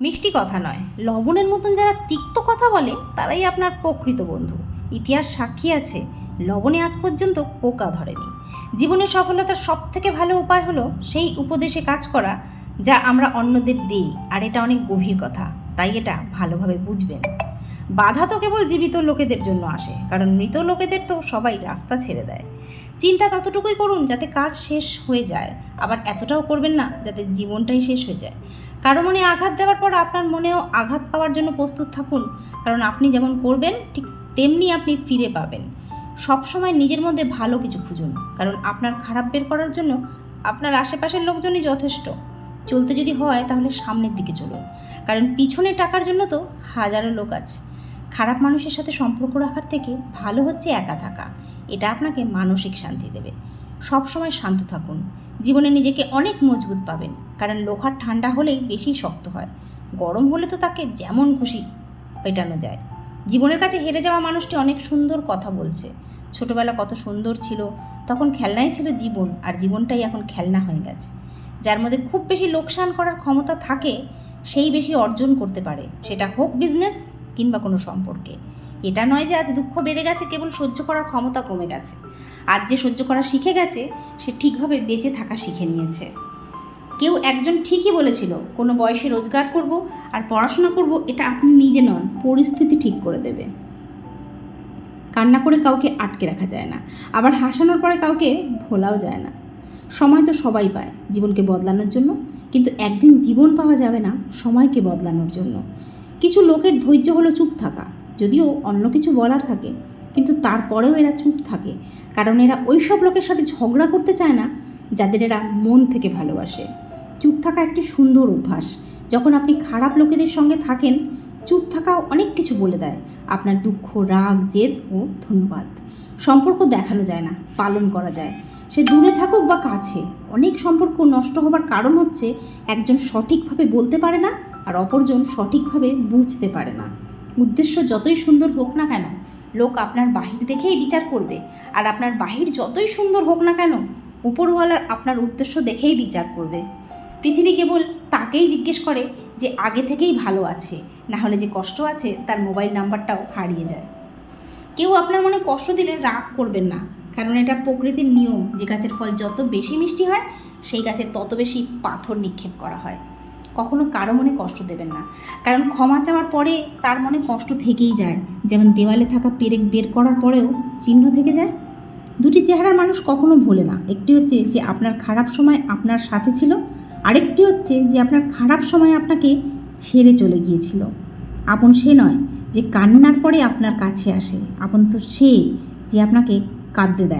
মিষ্টি কথা নয়, লবণের মতন যারা তিক্ত কথা বলে, তারাই আপনার প্রকৃত বন্ধু। ইতিহাস সাক্ষী আছে, লবণে আজ পর্যন্ত পোকা ধরেনি। জীবনের সফলতার সব থেকে ভালো উপায় হলো সেই উপদেশে কাজ করা, যা আমরা অন্যদের দিই, আর এটা অনেক গভীর কথা, তাই এটা ভালোভাবে বুঝবেন। বাধা তো কেবল জীবিত লোকেদের জন্য আসে, কারণ মৃত লোকেদের তো সবাই রাস্তা ছেড়ে দেয়। চিন্তা ততটুকুই করুন যাতে কাজ শেষ হয়ে যায়, আবার এতটাও করবেন না যাতে জীবনটাই শেষ হয়ে যায়। কারও মনে আঘাত দেওয়ার পর আপনার মনেও আঘাত পাওয়ার জন্য প্রস্তুত থাকুন, কারণ আপনি যেমন করবেন, ঠিক তেমনি আপনি ফিরে পাবেন। সবসময় নিজের মধ্যে ভালো কিছু খুঁজুন, কারণ আপনার খারাপ বের করার জন্য আপনার আশেপাশের লোকজনই যথেষ্ট। চলতে যদি হয় তাহলে সামনের দিকে চলুন, কারণ পিছনে টাকার জন্য তো হাজারো লোক আছে। খারাপ মানুষের সাথে সম্পর্ক রাখার থেকে ভালো হচ্ছে একা থাকা। এটা আপনাকে মানসিক শান্তি দেবে। সবসময় শান্ত থাকুন। জীবনে নিজেকে অনেক মজবুত পাবেন, কারণ লোহার ঠান্ডা হলেই বেশি শক্ত হয়। গরম হলে তো তাকে যেমন খুশি পেটানো যায়। জীবনের কাছে হেরে যাওয়া মানুষটি অনেক সুন্দর কথা বলছে। ছোটবেলা কত সুন্দর ছিল, তখন খেলনাই ছিল জীবন, আর জীবনটাই এখন খেলনা হয়ে গেছে। যার মধ্যে খুব বেশি লোকসান করার ক্ষমতা থাকে, সেই বেশি অর্জন করতে পারে। সেটা হোক বিজনেস কিংবা কোনো সম্পর্কে। এটা নয় যে আজ দুঃখ বেড়ে গেছে, কেবল সহ্য করার ক্ষমতা কমে গেছে। আজ যে সহ্য করা শিখে গেছে, সে ঠিকভাবে বেঁচে থাকা শিখে নিয়েছে। কেউ একজন ঠিকই বলেছিল, কোনো বয়সে রোজগার করব আর পড়াশোনা করব, এটা আপনি নিজে নন, পরিস্থিতি ঠিক করে দেবে। কান্না করে কাউকে আটকে রাখা যায় না, আবার হাসানোর পরে কাউকে ভোলাও যায় না। সময় তো সবাই পায় জীবনকে বদলানোর জন্য, কিন্তু একদিন জীবন পাওয়া যাবে না, সময়কে বদলানোর জন্য। কিছু লোকের ধৈর্য হলো চুপ থাকা, যদিও অন্য কিছু বলার থাকে, কিন্তু তারপরেও এরা চুপ থাকে, কারণ এরা ওই সব লোকের সাথে ঝগড়া করতে চায় না, যাদের এরা মন থেকে ভালোবাসে। চুপ থাকা একটি সুন্দর অভ্যাস, যখন আপনি খারাপ লোকেদের সঙ্গে থাকেন, চুপ থাকাও অনেক কিছু বলে দেয়, আপনার দুঃখ, রাগ, জেদ ও ধন্যবাদ। সম্পর্ক দেখানো যায় না, পালন করা যায়। সে দূরে থাকুক বা কাছে, অনেক সম্পর্ক নষ্ট হবার কারণ হচ্ছে, একজন সঠিকভাবে বলতে পারে না আর অপরজন সঠিকভাবে বুঝতে পারে না। উদ্দেশ্য যতই সুন্দর হোক না কেন, লোক আপনার বাহির দেখেই বিচার করবে। আর আপনার বাহির যতই সুন্দর হোক না কেন, উপরওয়ালার আপনার উদ্দেশ্য দেখেই বিচার করবে। পৃথিবী কেবল তাকেই জিজ্ঞেস করে যে আগে থেকেই ভালো আছে, না হলে যে কষ্ট আছে তার মোবাইল নাম্বারটাও হারিয়ে যায়। কেউ আপনার মনে কষ্ট দিলে রাগ করবেন না, কারণ এটা প্রকৃতির নিয়ম। যে গাছের ফল যত বেশি মিষ্টি হয়, সেই গাছের তত বেশি পাথর নিক্ষেপ করা হয়। কখনো কারও মনে কষ্ট দেবেন না। কারণ ক্ষমা চাওয়ার পরে তার মনে কষ্ট থেকেই যায়। যেমন দেওয়ালে থাকা পেরেক বের করার পরেও চিহ্ন থেকে যায়। দুটি চেহারার মানুষ কখনো ভোলে না। একটি হচ্ছে যে আপনার খারাপ সময় আপনার সাথে ছিল, আরেকটি হচ্ছে যে আপনার খারাপ সময় আপনাকে ছেড়ে চলে গিয়েছিল। আপন সে নয় যে কান্নার পরে আপনার কাছে আসে। আপন তো সে যে আপনাকে কাঁদতে দেয়।